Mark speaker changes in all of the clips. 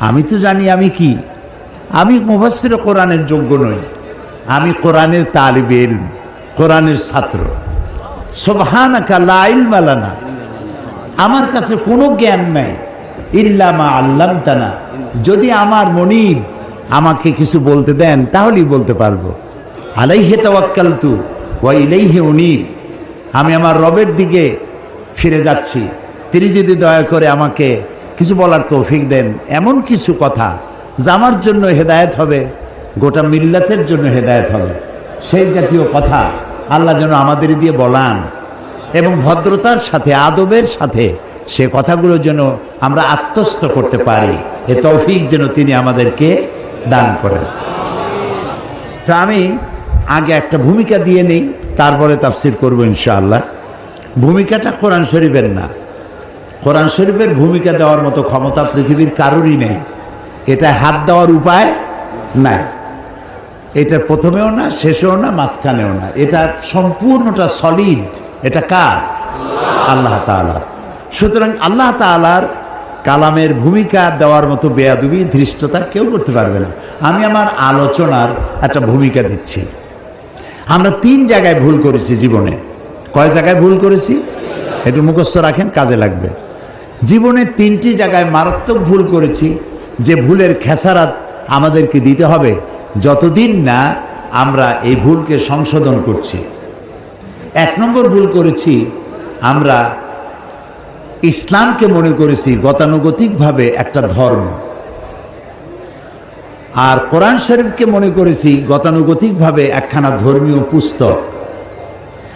Speaker 1: আমি তো জানি আমি কি। আমি মুফাসসির কোরআনের যোগ্য নই। আমি কোরআনের তালিবের কোরআনের ছাত্র। সোবহানাকা ইলমা আমার কাছে কোনো জ্ঞান নাই। ইল্লামা আল্লাম তানা যদি আমার মনিব আমাকে কিছু বলতে দেন, তাহলেই বলতে পারব। আলাইহে তাওয়াক্কালতু ওয়া ইলাইহি উনিব। আমি আমার রবের দিকে ফিরে যাচ্ছি। তিনি যদি দয়া করে আমাকে কিছু বলার তৌফিক দেন, এমন কিছু কথা যা আমার জন্য হেদায়েত হবে, গোটা মিল্লাতের জন্য হেদায়েত হবে। সেই জাতীয় কথা আল্লাহ যেন আমাদের দিয়ে বলান এবং ভদ্রতার সাথে, আদবের সাথে সে কথাগুলো যেন আমরা আত্মস্থ করতে পারি। এ তৌফিক যেন তিনি আমাদেরকে দান করেন। তো আমি আগে একটা ভূমিকা দিয়ে নেই, তারপরে তাফসির করব ইনশাআল্লাহ। ভূমিকাটা কোরআন শরীফের না। কোরআন শরীফের ভূমিকা দেওয়ার মতো ক্ষমতা পৃথিবীর কারোরই নেই। এটা হাত দেওয়ার উপায় নাই। এটা প্রথমেও না, শেষেও না, মাঝখানেও না। এটা সম্পূর্ণটা সলিড এটা কার? আল্লাহ তাআলা। সুতরাং আল্লাহ তাআলার কালামের ভূমিকা দেওয়ার মতো বেয়াদুবি, ধৃষ্টতা কেউ করতে পারবে না। আমি আমার আলোচনার একটা ভূমিকা দিচ্ছি। আমরা তিন জায়গায় ভুল করেছি জীবনে। কয় জায়গায় ভুল করেছি? একটু মুখস্থ রাখেন, কাজে লাগবে। জীবনে তিনটি জায়গায় মারাত্মক ভুল করেছি। যে ভুলের খেসারাত আমাদেরকে দিতে হবে। যতদিন না আমরা এই ভুলকে সংশোধন করছি। এক নম্বর ভুল করেছি, আমরা ইসলামকে মনে করেছি গতানুগতিকভাবে একটা ধর্ম। আর কোরআন শরীফকে মনে করেছি গতানুগতিকভাবে একখানা ধর্মীয় পুস্তক।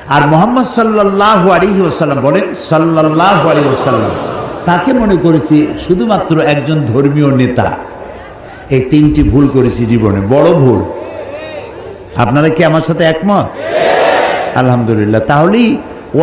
Speaker 1: আর মোহাম্মদ সাল্লাহ আলী ওসাল্লাম বলেন সাল্লাহ আলী ওসাল্লাম তাকে মনে করেছি শুধুমাত্র একজন ধর্মীয় নেতা। এই তিনটি ভুল করেছি জীবনে। বড় ভুল। আপনারা কি আমার সাথে একমত? আলহামদুলিল্লাহ। তাহলেই ও